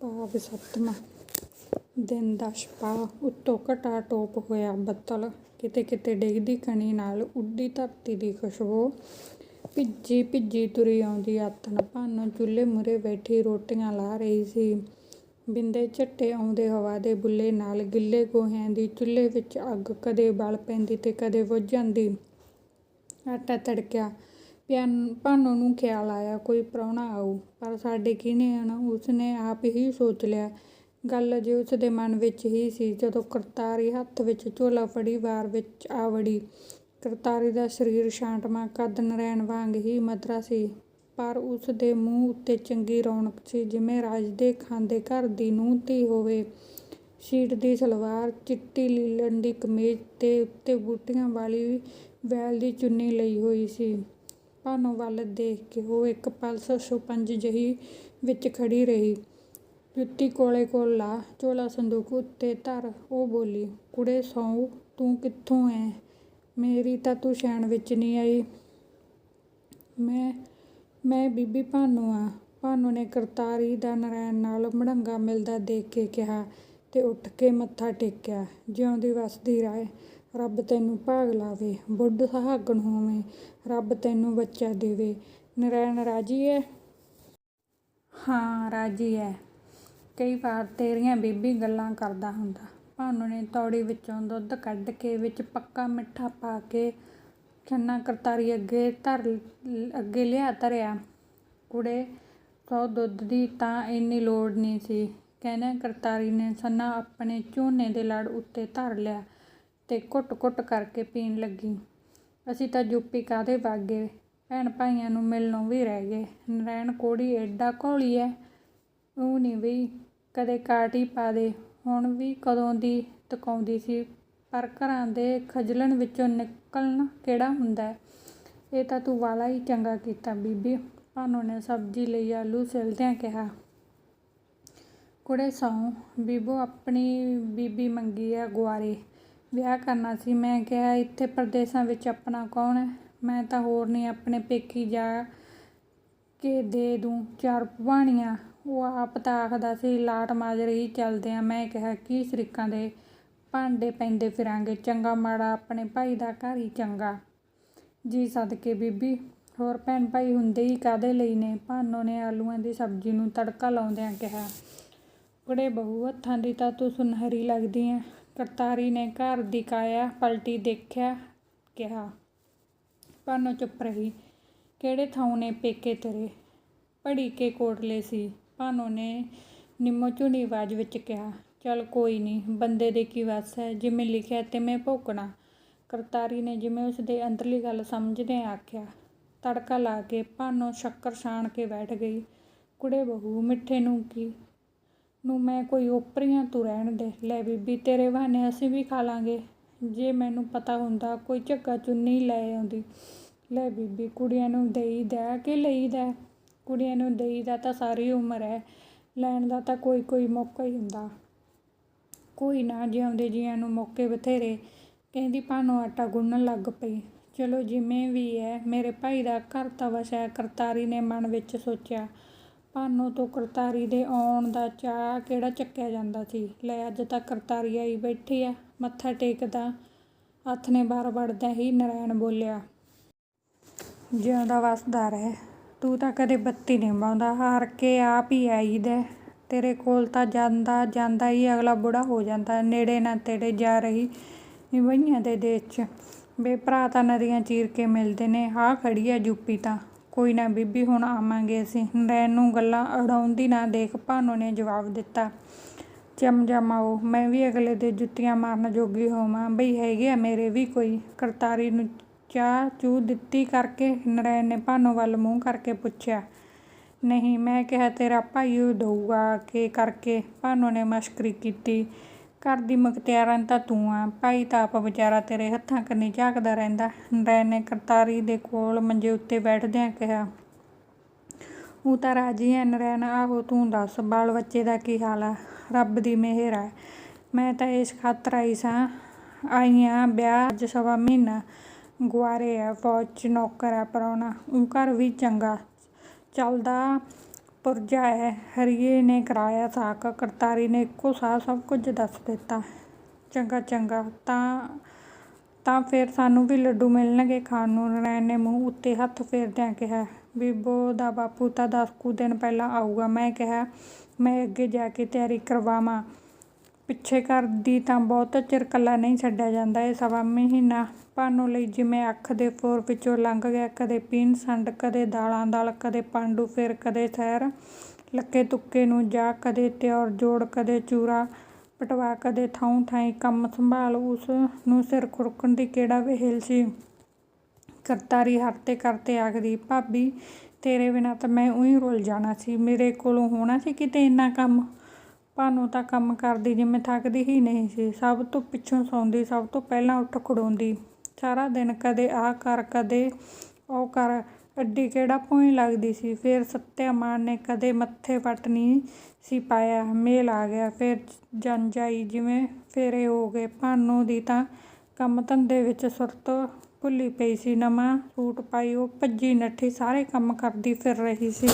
ਭਾਵ ਸੱਤਵਾਂ ਦਿਨ ਦਾ ਛਪਾ ਉੱਤੋਂ ਘਟਾ ਟੋਪ ਹੋਇਆ ਬੱਦਲ। ਕਿਤੇ ਕਿਤੇ ਡਿੱਗਦੀ ਕਣੀ ਨਾਲ ਉੱਡੀ ਧਰਤੀ ਦੀ ਖੁਸ਼ਬੂ। ਭਿੱਜੀ ਭਿੱਜੀ ਤੁਰੀ ਆਉਂਦੀ ਆਤਨ ਭਾਨੋ। ਚੁੱਲ੍ਹੇ ਮੁਰੇ ਬੈਠੀ ਰੋਟੀਆਂ ਲਾ ਰਹੀ ਸੀ। ਬਿੰਦੇ ਝੱਟੇ ਆਉਂਦੇ ਹਵਾ ਦੇ ਬੁੱਲੇ ਨਾਲ ਗਿੱਲੇ ਗੋਹਿਆਂ ਦੀ ਚੁੱਲ੍ਹੇ ਵਿੱਚ ਅੱਗ ਕਦੇ ਬਲ ਪੈਂਦੀ ਤੇ ਕਦੇ ਬੁਝ ਜਾਂਦੀ। ਆਟਾ ਤੜਕਿਆ। ਪਿਆ ਭਾਨੋ ਨੂੰ ਖਿਆਲ ਆਇਆ ਕੋਈ ਪ੍ਰਾਹੁਣਾ ਆਊ, ਪਰ ਸਾਡੇ ਕਿਹਨੇ ਆਉਣਾ ਉਸਨੇ ਆਪ ਹੀ ਸੋਚ ਲਿਆ। ਗੱਲ ਅਜੇ ਉਸਦੇ ਮਨ ਵਿੱਚ ਹੀ ਸੀ, ਜਦੋਂ ਕਰਤਾਰੀ ਹੱਥ ਵਿੱਚ ਝੋਲਾ ਫੜੀ, ਵਾਰ ਵਿੱਚ ਆ ਵੜੀ। ਕਰਤਾਰੀ ਦਾ ਸਰੀਰ ਸ਼ਾਂਟਵਾਂ ਕੱਦ ਨਰੈਣ ਵਾਂਗ ਹੀ ਮਧਰਾ ਸੀ, ਪਰ ਉਸ ਦੇ ਮੂੰਹ ਉੱਤੇ ਚੰਗੀ ਰੌਣਕ ਸੀ, ਜਿਵੇਂ ਰਾਜ ਦੇ ਖਾਂਦੇ ਘਰ ਦੀ ਨੂੰਹ ਧੀ ਹੋਵੇ। ਸ਼ੀਟ ਦੀ ਸਲਵਾਰ, ਚਿੱਟੀ ਲੀਲਣ ਦੀ ਕਮੀਜ਼ ਤੇ ਉੱਤੇ ਬੂਟੀਆਂ ਵਾਲੀ ਵੈਲ ਦੀ ਚੁੰਨੀ ਲਈ ਹੋਈ ਸੀ। ਭਾਨੋ ਵੱਲ ਦੇਖ ਕੇ ਉਹ ਇੱਕ ਪਲ ਸਸੁਪੰਜ ਜਿਹੀ ਵਿੱਚ ਖੜੀ ਰਹੀ। ਜੁੱਤੀ ਕੋਲੇ ਕੋਲ ਲਾ ਝੋਲਾ ਸੰਦੂਕ ਉੱਤੇ ਧਰ, ਉਹ ਬੋਲੀ, ਕੁੜੇ ਸੌਂ, ਤੂੰ ਕਿੱਥੋਂ ਐ? ਮੇਰੀ ਤਾਂ ਤੂੰ ਸ਼ੈਣ ਵਿੱਚ ਨਹੀਂ ਆਈ। ਮੈਂ ਮੈਂ ਬੀਬੀ ਭਾਨੋ ਆ। ਭਾਨੋ ਨੇ ਕਰਤਾਰੀ ਦਾ ਨਰੈਣ ਨਾਲ ਮੜੰਗਾ ਮਿਲਦਾ ਦੇਖ ਕੇ ਕਿਹਾ ਤੇ ਉੱਠ ਕੇ ਮੱਥਾ ਟੇਕਿਆ, ਜਿਉਂਦੀ ਵਸਦੀ ਰਾਏ। ਰੱਬ ਤੈਨੂੰ ਭਾਗ ਲਾਵੇ, ਬੁੱਢ ਸੁਹਾਗਣ ਹੋਵੇਂ, ਰੱਬ ਤੈਨੂੰ ਬੱਚਾ ਦੇਵੇ। ਨਰੈਣ ਰਾਜੀ ਹੈ ਹਾਂ, ਰਾਜੀ ਹੈ ਕਈ ਵਾਰ ਤੇਰੀਆਂ ਬੀਬੀ ਗੱਲਾਂ ਕਰਦਾ ਹੁੰਦਾ। ਭਾਨੋ ਨੇ ਤੌੜੀ ਵਿੱਚੋਂ ਦੁੱਧ ਕੱਢ ਕੇ ਵਿੱਚ ਪੱਕਾ ਮਿੱਠਾ ਪਾ ਕੇ ਛੰਨਾ ਕਰਤਾਰੀ ਅੱਗੇ ਧਰ, ਅੱਗੇ ਲਿਆ ਧਰਿਆ। ਕੁੜੇ, ਸੌ ਦੁੱਧ ਦੀ ਤਾਂ ਇੰਨੀ ਲੋੜ ਨਹੀਂ ਸੀ। ਕਹਿੰਦਿਆਂ ਕਰਤਾਰੀ ਨੇ ਛੰਨਾ ਆਪਣੇ ਝੋਨੇ ਦੇ ਲੜ ਉੱਤੇ ਧਰ ਲਿਆ। ਤੇ ਘੁੱਟ-ਘੁੱਟ ਕਰਕੇ ਪੀਣ ਲੱਗੀ। ਅਸੀਂ ਤਾਂ ਯੂਪੀ ਕਾਹਦੇ ਵਾਗੇ? ਭੈਣ ਭਾਈਆਂ ਨੂੰ ਮਿਲਣੋਂ ਵੀ ਰਹਿ ਗਏ। ਨਰੈਣ ਕੋੜੀ ਏਡਾ ਘੋਲੀ ਐ। ਉਹ ਨਹੀਂ ਬਈ ਕਦੇ ਕਾਟ ਕਾਟੀ ਪਾ ਦੇ। ਹੁਣ ਵੀ ਕਦੋਂ ਦੀ ਤਕਾਉਂਦੀ ਸੀ? ਪਰ ਘਰਾਂ ਦੇ ਖਜਲਣ ਵਿੱਚੋਂ ਨਿਕਲਣਾ ਕਿਹੜਾ ਹੁੰਦਾ ਇਹ ਤਾਂ ਤੂੰ ਵਾਲਾ ਹੀ ਚੰਗਾ ਕੀਤਾ ਬੀਬੀ। ਭਾਨੋ ਨੇ ਸਬਜ਼ੀ ਲਈ ਆਲੂ ਛਿਲਦਿਆਂ ਕਿਹਾ। ਕੁੜੇ ਸੌਂ ਬੀਬੋ ਆਪਣੀ ਬੀਬੀ ਮੰਗੀ ਆ ਗੁਆਰੇ। ਵਿਆਹ ਕਰਨਾ ਸੀ। ਮੈਂ ਕਿਹਾ, ਇੱਥੇ ਪਰਦੇਸਾਂ ਵਿੱਚ ਆਪਣਾ ਕੌਣ ਹੈ? ਮੈਂ ਤਾਂ ਹੋਰ ਨਹੀਂ, ਆਪਣੇ ਪੇਕੀ ਜਾ ਕੇ ਦੇ ਦੂੰ। ਚਾਰ ਭਾਣੀਆਂ ਉਹ ਆਪ ਤਾਂ ਆਖਦਾ ਸੀ, ਲਾਟ ਮਾਜਰੇ ਹੀ ਚੱਲਦੇ ਆ। ਮੈਂ ਕਿਹਾ, ਕੀ ਸ਼ਰੀਕਾਂ ਦੇ ਭਾਂਡੇ ਪੈਂਦੇ ਫਿਰਾਂਗੇ? ਚੰਗਾ ਮਾੜਾ, ਆਪਣੇ ਭਾਈ ਦਾ ਘਰ ਹੀ ਚੰਗਾ। ਜੀ ਸਦਕੇ ਬੀਬੀ। ਹੋਰ ਭੈਣ ਭਾਈ ਹੁੰਦੇ ਹੀ ਕਾਹਦੇ ਲਈ ਨੇ? ਭਾਨੋ ਨੇ ਆਲੂਆਂ ਦੀ ਸਬਜ਼ੀ ਨੂੰ ਤੜਕਾ ਲਾਉਂਦਿਆਂ ਕਿਹਾ ਕੁੜੇ ਬਹੂ, ਹੱਥਾਂ ਦੀ ਤਾਂ ਤੂੰ ਸੁਨਹਿਰੀ ਲੱਗਦੀ ਐ ਕਰਤਾਰੀ ਨੇ ਘਰ ਦੀ ਕਾਇਆ ਪਲਟੀ ਦੇਖਿਆ, ਕਿਹਾ, ਭਾਨੋ ਚੁੱਪ ਰਹੀ, ਕਿਹੜੇ ਥਾਂ ਨੇ ਪੇਕੇ ਤੇਰੇ? ਪੜੀ ਕੇ ਕੋਟਲੇ ਸੀ। ਭਾਨੋ ਨੇ ਨਿੰਮੋ ਝੁਣੀ ਆਵਾਜ਼ ਵਿੱਚ ਕਿਹਾ, ਚੱਲ ਕੋਈ ਨਹੀਂ ਬੰਦੇ ਦੇ ਕੀ ਵਸ ਹੈ? ਜਿਵੇਂ ਲਿਖਿਆ ਤਿਵੇਂ ਮੈਂ ਕਰਤਾਰੀ ਨੇ ਜਿਵੇਂ ਉਸ ਦੇ ਅੰਦਰਲੀ ਗੱਲ ਸਮਝਦੇ ਆਖਿਆ, ਤੜਕਾ ਲਾ ਕੇ ਭਾਨੋ ਸ਼ੱਕਰ ਛਾਣ ਕੇ ਬੈਠ ਗਈ, ਕੁੜੇ ਬਹੂ, ਮਿੱਠੇ ਨੂੰ ਕੀ ਨੂੰ ਮੈਂ ਕੋਈ ਓਪਰੀਆਂ ਤੂੰ ਰਹਿਣ ਦੇ। ਲੈ ਬੀਬੀ, ਤੇਰੇ ਬਹਾਨੇ ਅਸੀਂ ਵੀ ਖਾ ਲਾਂਗੇ। ਜੇ ਮੈਨੂੰ ਪਤਾ ਹੁੰਦਾ, ਕੋਈ ਝੱਗਾ ਚੁੰਨੀ ਲੈ ਆਉਂਦੀ। ਲੈ ਬੀਬੀ, ਕੁੜੀਆਂ ਨੂੰ ਦੇਈ ਦੇਈਦਾ ਕਿ ਲਈਦਾ ਕੁੜੀਆਂ ਨੂੰ ਦੇਈ ਦਾ ਤਾਂ ਸਾਰੀ ਉਮਰ ਹੈ। ਲੈਣ ਦਾ ਤਾਂ ਕੋਈ ਕੋਈ ਮੌਕਾ ਹੀ ਹੁੰਦਾ। ਕੋਈ ਨਾ, ਜਿਉਂਦੇ ਜੀਆਂ ਨੂੰ ਮੌਕੇ ਬਥੇਰੇ। ਕਹਿੰਦੀ ਭਾਨੋ ਆਟਾ ਗੁੰਨਣ ਲੱਗ ਪਈ। ਚਲੋ, ਜਿਵੇਂ ਵੀ ਹੈ, ਮੇਰੇ ਭਾਈ ਦਾ ਘਰ ਤਾਂ ਵਸਿਆ ਕਰਤਾਰੀ ਨੇ ਮਨ ਵਿੱਚ ਸੋਚਿਆ। ਭਾਨੋ ਤੋਂ ਕਰਤਾਰੀ ਦੇ ਆਉਣ ਦਾ ਚਾਅ ਕਿਹੜਾ ਚੱਕਿਆ ਜਾਂਦਾ ਸੀ? ਲੈ, ਅੱਜ ਤਾਂ ਕਰਤਾਰੀ ਆਈ ਬੈਠੀ ਆ ਮੱਥਾ ਟੇਕਦਾ, ਹੱਥ ਨੇ ਬਾਹਰ ਵੜਦਾ ਹੀ ਨਰੈਣ ਬੋਲਿਆ, ਜਿਉਂਦਾ ਵਸਦਾ ਰਹਿ, ਤੂੰ ਤਾਂ ਕਦੇ ਬੱਤੀ ਨਹੀਂ ਬਾਉਂਦਾ, ਹਾਰ ਕੇ ਆਪ ਹੀ ਆਈਦਾ ਤੇਰੇ ਕੋਲ ਤਾਂ ਜਾਂਦਾ ਜਾਂਦਾ ਹੀ ਅਗਲਾ ਬੁੜਾ ਹੋ ਜਾਂਦਾ, ਨੇੜੇ ਨਾ ਤੇੜੇ ਜਾ ਰਹੀ ਨਿਵਈਆਂ ਦੇ ਦੇਸ਼ 'ਚ, ਬੇ ਭਰਾ ਤਾਂ ਨਦੀਆਂ ਚੀਰ ਕੇ ਮਿਲਦੇ ਨੇ ਹਾਂ ਖੜੀ ਆ ਯੂਪੀ ਤਾਂ। ਕੋਈ ਨਾ ਬੀਬੀ, ਹੁਣ ਆਵਾਂਗੇ ਅਸੀਂ। ਨਰੈਣ ਨੂੰ ਗੱਲਾਂ ਅੜਾਉਂਦੀ ਨਾ ਦੇਖ ਭਾਨੋ ਨੇ ਜਵਾਬ ਦਿੱਤਾ। ਚਮ ਜਮਾਓ, ਮੈਂ ਵੀ ਅਗਲੇ ਦੇ ਜੁੱਤੀਆਂ ਮਾਰਨ ਜੋਗੀ ਹੋਵਾਂ। ਬਈ ਹੈਗੇ ਆ ਮੇਰੇ ਵੀ ਕੋਈ। ਕਰਤਾਰੀ ਨੂੰ ਚਾਹ ਚੂ ਦਿੱਤੀ ਕਰਕੇ ਨਰੈਣ ਨੇ ਭਾਨੋ ਵੱਲ ਮੂੰਹ ਕਰਕੇ ਪੁੱਛਿਆ, ਨਹੀਂ, ਮੈਂ ਕਿਹਾ ਤੇਰਾ ਭਾਈ ਉਹ ਦਊਗਾ ਕਿ ਕਰਕੇ? ਭਾਨੋ ਨੇ ਮਸ਼ਕਰੀ ਕੀਤੀ। ਘਰ ਦੀ ਮੁਖਤਿਆਰਾਂ ਤਾਂ ਤੂੰ ਆ। ਭਾਈ ਤਾਂ ਆਪ ਵਿਚਾਰਾ ਤੇਰੇ ਹੱਥਾਂ ਕੰਨੀ ਝਾਕਦਾ ਰਹਿੰਦਾ। ਨਰੈਣ ਨੇ ਕਰਤਾਰੀ ਦੇ ਕੋਲ ਮੰਜੇ ਉੱਤੇ ਬੈਠਦਿਆਂ ਕਿਹਾ, ਉਹ ਤਾਂ ਰਾਜੀ ਐ ਨਰੈਣ, ਆਹੋ ਤੂੰ ਦੱਸ ਬਾਲ ਬੱਚੇ ਦਾ ਕੀ ਹਾਲ ਆ? ਰੱਬ ਦੀ ਮਿਹਰ ਆ। ਮੈਂ ਤਾਂ ਇਸ ਖਾਤਰ ਆਈ ਸਾਂ, ਆਈ ਆਂ ਵਿਆਹ ਅੱਜ ਸਵਾ ਮਹੀਨਾ। ਗੁਆਰੇ ਆ, ਫੌਜ 'ਚ ਨੌਕਰ ਆ ਪ੍ਰਾਹੁਣਾ ਉਹ ਘਰ ਵੀ ਚੰਗਾ ਚੱਲਦਾ। ਪੁਰਜਾ ਹੈ ਹਰੀਏ ਨੇ ਕਰਾਇਆ ਸਾਕ। ਕਰਤਾਰੀ ਨੇ ਇੱਕੋ ਸਾਹ ਸਭ ਕੁਝ ਦੱਸ ਦਿੱਤਾ। ਚੰਗਾ ਚੰਗਾ। ਤਾਂ ਤਾਂ ਫਿਰ ਸਾਨੂੰ ਵੀ ਲੱਡੂ ਮਿਲਣਗੇ ਖਾਣ ਨੂੰ। ਨਰੈਣ ਨੇ ਮੂੰਹ ਉੱਤੇ ਹੱਥ ਫੇਰਦਿਆਂ ਕਿਹਾ, ਬੀਬੋ ਦਾ ਬਾਪੂ ਤਾਂ ਦਸ ਕੁ ਦਿਨ ਪਹਿਲਾਂ ਆਊਗਾ। ਮੈਂ ਕਿਹਾ, ਮੈਂ ਅੱਗੇ ਜਾ ਕੇ ਤਿਆਰੀ ਕਰਵਾਵਾਂ। ਪਿੱਛੇ ਘਰ ਦੀ ਤਾਂ ਬਹੁਤਾ ਚਿਰ ਇਕੱਲਾ ਨਹੀਂ ਛੱਡਿਆ ਜਾਂਦਾ। ਇਹ ਸਵਾ ਮਹੀਨਾ ਭਾਨੋ ਲਈ ਜਿਵੇਂ ਅੱਖ ਦੇ ਫੋਰ ਵਿੱਚੋਂ ਲੰਘ ਗਿਆ। ਕਦੇ ਪੀਣ ਸੰਡ, ਕਦੇ ਦਾਲਾਂ ਦਾਲ, ਕਦੇ ਪਾਂਡੂ ਫਿਰ, ਕਦੇ ਸੈਰ ਲੱਕੇ ਤੁੱਕੇ ਨੂੰ ਜਾ, ਕਦੇ ਤਿਉਰ ਜੋੜ, ਕਦੇ ਚੂਰਾ ਪਟਵਾ, ਕਦੇ ਥਾਉਂ ਥਾਈਂ ਕੰਮ ਸੰਭਾਲ। ਉਸ ਨੂੰ ਸਿਰ ਖੁਰਕਣ ਦੀ ਕਿਹੜਾ ਵੇਹਲ ਸੀ? ਕਰਤਾਰੀ ਹਰਤੇ ਕਰਤੇ ਆਖਦੀ, ਭਾਬੀ, ਤੇਰੇ ਬਿਨਾਂ ਤਾਂ ਮੈਂ ਉਹੀ ਰੁੱਲ ਜਾਣਾ ਸੀ। ਮੇਰੇ ਕੋਲੋਂ ਹੋਣਾ ਸੀ ਕਿਤੇ ਇੰਨਾ ਕੰਮ? ਭਾਨੂੰ ਤਾਂ ਕੰਮ ਕਰਦੀ ਜਿਵੇਂ ਥੱਕਦੀ ਹੀ ਨਹੀਂ ਸੀ। ਸਭ ਤੋਂ ਪਿੱਛੋਂ ਸੌਂਦੀ, ਸਭ ਤੋਂ ਪਹਿਲਾਂ ਉੱਠ ਖੜੋਂਦੀ। ਸਾਰਾ ਦਿਨ ਕਦੇ ਆਹ ਕਰ, ਕਦੇ ਉਹ ਕਰ। ਅੱਡੀ ਕਿਹੜਾ ਭੋਈ ਲੱਗਦੀ ਸੀ। ਫਿਰ ਸੱਤਿਆ ਮਾਨ ਨੇ ਕਦੇ ਮੱਥੇ ਵੱਟ ਨਹੀਂ ਸੀ ਪਾਇਆ। ਮੇਲ ਆ ਗਿਆ। ਫਿਰ ਜੰਜਾਈ ਜਿਵੇਂ ਫੇਰੇ ਹੋ ਗਏ। ਭਾਨੋ ਦੀ ਤਾਂ ਕੰਮ ਧੰਦੇ ਵਿੱਚ ਸੁਰਤ ਭੁੱਲੀ ਪਈ ਸੀ। ਨਵਾਂ ਸੂਟ ਪਾਈ, ਉਹ ਭੱਜੀ ਨੱਠੀ, ਸਾਰੇ ਕੰਮ ਕਰਦੀ ਫਿਰ ਰਹੀ ਸੀ।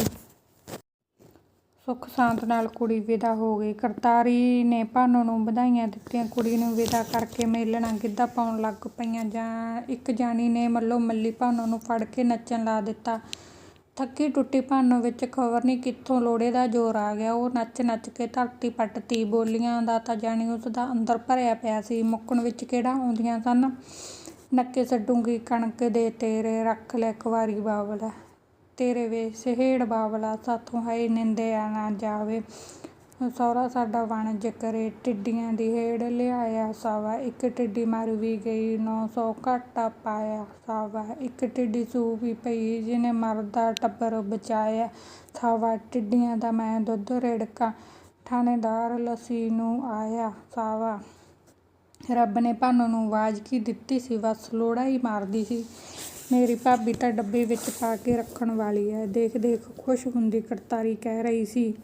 ਸੁੱਖ ਸ਼ਾਂਤ ਨਾਲ ਕੁੜੀ ਵਿਦਾ ਹੋ ਗਈ। ਕਰਤਾਰੀ ਨੇ ਭਾਨੋ ਨੂੰ ਵਧਾਈਆਂ ਦਿੱਤੀਆਂ। ਕੁੜੀ ਨੂੰ ਵਿਦਾ ਕਰਕੇ ਮੇਲਣਾ ਗਿੱਧਾ ਪਾਉਣ ਲੱਗ ਪਈਆਂ। ਜਾਂ ਇੱਕ ਜਾਣੀ ਨੇ ਮੱਲੋ ਮੱਲੀ ਭਾਨੋ ਨੂੰ ਫੜ ਕੇ ਨੱਚਣ ਲਾ ਦਿੱਤਾ। ਥੱਕੀ ਟੁੱਟੀ ਭਾਨੋ ਵਿੱਚ ਖਬਰ ਨਹੀਂ ਕਿੱਥੋਂ ਲੋੜੇ ਦਾ ਜ਼ੋਰ ਆ ਗਿਆ। ਉਹ ਨੱਚ ਨੱਚ ਕੇ ਧਰਤੀ ਪੱਟਤੀ। ਬੋਲੀਆਂ ਦਾ ਤਾਂ ਜਾਣੀ ਉਸ ਦਾ ਅੰਦਰ ਭਰਿਆ ਪਿਆ ਸੀ। ਮੁੱਕਣ ਵਿੱਚ ਕਿਹੜਾ ਆਉਂਦੀਆਂ ਸਨ? ਨੱਕੇ ਛੱਡੂੰਗੀ ਕਣਕ ਦੇ ਤੇਰੇ ਰੱਖ ਲੈ ਕੁਵਾਰੀ ਬਾਬਲਾ। ਤੇਰੇ ਵੇ ਸਹੇੜ ਬਾਬਲਾ ਸਾਥੋਂ ਹਾਏ ਨਿੰਦਿਆ ਨਾ ਜਾਵੇ। ਸਹੁਰਾ ਸਾਡਾ ਵਣਜ ਕਰੇ ਟਿੱਡੀਆਂ ਦੀ ਹੇੜ ਲਿਆਇਆ ਸਾਵਾ। ਇੱਕ ਟਿੱਡੀ ਮਰ ਵੀ ਗਈ, ਨੌ ਸੌ ਘਾਟਾ ਪਾਇਆ ਸਾਵਾ। ਇੱਕ ਟਿੱਡੀ ਸੂ ਵੀ ਪਈ ਜਿਹਨੇ ਮਰਦਾ ਟੱਬਰ ਬਚਾਇਆ ਸਾਵਾ। ਟਿੱਡੀਆਂ ਦਾ ਮੈਂ ਦੁੱਧ ਰਿੜਕਾਂ ਥਾਣੇਦਾਰ ਲੱਸੀ ਨੂੰ ਆਇਆ ਸਾਵਾ। ਰੱਬ ਨੇ ਭਾਨੋ ਨੂੰ ਆਵਾਜ਼ ਕੀ ਦਿੱਤੀ ਸੀ? ਬਸ ਲੋੜਾ ਹੀ ਮਾਰਦੀ ਸੀ। ਮੇਰੀ ਭਾਬੀ ਤਾਂ ਡੱਬੇ ਵਿੱਚ ਪਾ ਕੇ ਰੱਖਣ ਵਾਲੀ ਹੈ ਦੇਖ ਦੇਖ ਖੁਸ਼ ਹੁੰਦੀ ਕਰਤਾਰੀ ਕਹਿ ਰਹੀ ਸੀ।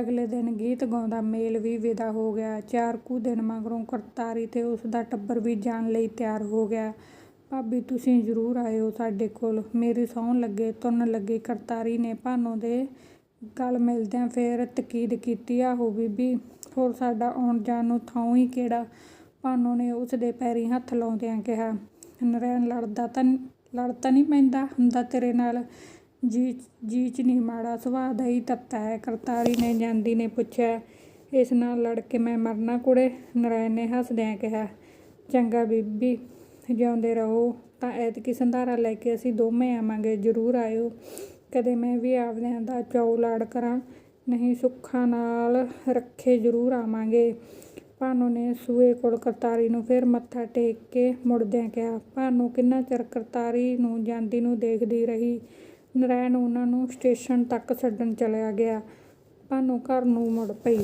ਅਗਲੇ ਦਿਨ ਗੀਤ ਗਾਉਂਦਾ ਮੇਲ ਵੀ ਵਿਦਾ ਹੋ ਗਿਆ। ਚਾਰ ਕੁ ਦਿਨ ਮਗਰੋਂ ਕਰਤਾਰੀ ਤੇ ਉਸ ਦਾ ਟੱਬਰ ਵੀ ਜਾਣ ਲਈ ਤਿਆਰ ਹੋ ਗਿਆ। ਭਾਬੀ, ਤੁਸੀਂ ਜ਼ਰੂਰ ਆਇਓ ਸਾਡੇ ਕੋਲ। ਮੇਰੀ ਸਹੁੰ ਲੱਗੇ, ਤੁਰਨ ਲੱਗੇ ਕਰਤਾਰੀ ਨੇ ਭਾਨੋ ਦੇ ਗੱਲ ਮਿਲਦਿਆਂ ਫੇਰ ਤਕੀਦ ਕੀਤੀ ਆ ਹੋ ਬੀਬੀ, ਹੋਰ ਸਾਡਾ ਆਉਣ ਜਾਣ ਨੂੰ ਥਾਂ ਹੀ ਕਿਹੜਾ? ਭਾਨੋ ਨੇ ਉਸ ਦੇ ਪੈਰੀ ਹੱਥ ਲਾਉਂਦਿਆਂ ਕਿਹਾ ਨਰੈਣ ਲੜਦਾ ਤਾਂ ਲੜ ਤਾਂ ਨਹੀਂ ਪੈਂਦਾ ਹੁੰਦਾ ਤੇਰੇ ਨਾਲ। ਜੀ ਜੀ ਚ ਨਹੀਂ ਮਾੜਾ ਸੁਭਾਅ ਦਾ ਹੀ ਤੱਤਾ ਹੈ। ਕਰਤਾਰੀ ਨੇ ਜਾਂਦੀ ਨੇ ਪੁੱਛਿਆ, ਇਸ ਨਾਲ ਲੜ ਕੇ ਮੈਂ ਮਰਨਾ ਕੁੜੇ? ਨਰੈਣ ਨੇ ਹੱਸਦਿਆਂ ਕਿਹਾ, ਚੰਗਾ ਬੀਬੀ, ਜਿਉਂਦੇ ਰਹੋ। ਤਾਂ ਐਤਕੀ ਸੰਧਾਰਾ ਲੈ ਕੇ ਅਸੀਂ ਦੋਵੇਂ ਆਵਾਂਗੇ। ਜ਼ਰੂਰ ਆਇਓ। ਕਦੇ ਮੈਂ ਵੀ ਆਪਦਿਆਂ ਦਾ ਚੌ ਲਾੜ ਕਰਾਂ। ਨਹੀਂ ਸੁੱਖਾਂ ਨਾਲ ਰੱਖੇ ਜ਼ਰੂਰ ਆਵਾਂਗੇ। ਭਾਨੋ ਨੇ ਸੂਏ ਕੋਲ ਕਰਤਾਰੀ ਨੂੰ ਫਿਰ ਮੱਥਾ ਟੇਕ ਕੇ ਮੁੜਦਿਆਂ ਕਿਹਾ, ਭਾਨੋ, ਕਿੰਨਾ ਚਿਰ ਕਰਤਾਰੀ ਨੂੰ ਜਾਂਦੀ ਨੂੰ ਦੇਖਦੀ ਰਹੀ? ਨਰੈਣ ਉਹਨਾਂ ਨੂੰ ਸਟੇਸ਼ਨ ਤੱਕ ਛੱਡਣ ਚਲਿਆ ਗਿਆ। ਭਾਨੋ ਘਰ ਨੂੰ ਮੁੜ ਪਈ।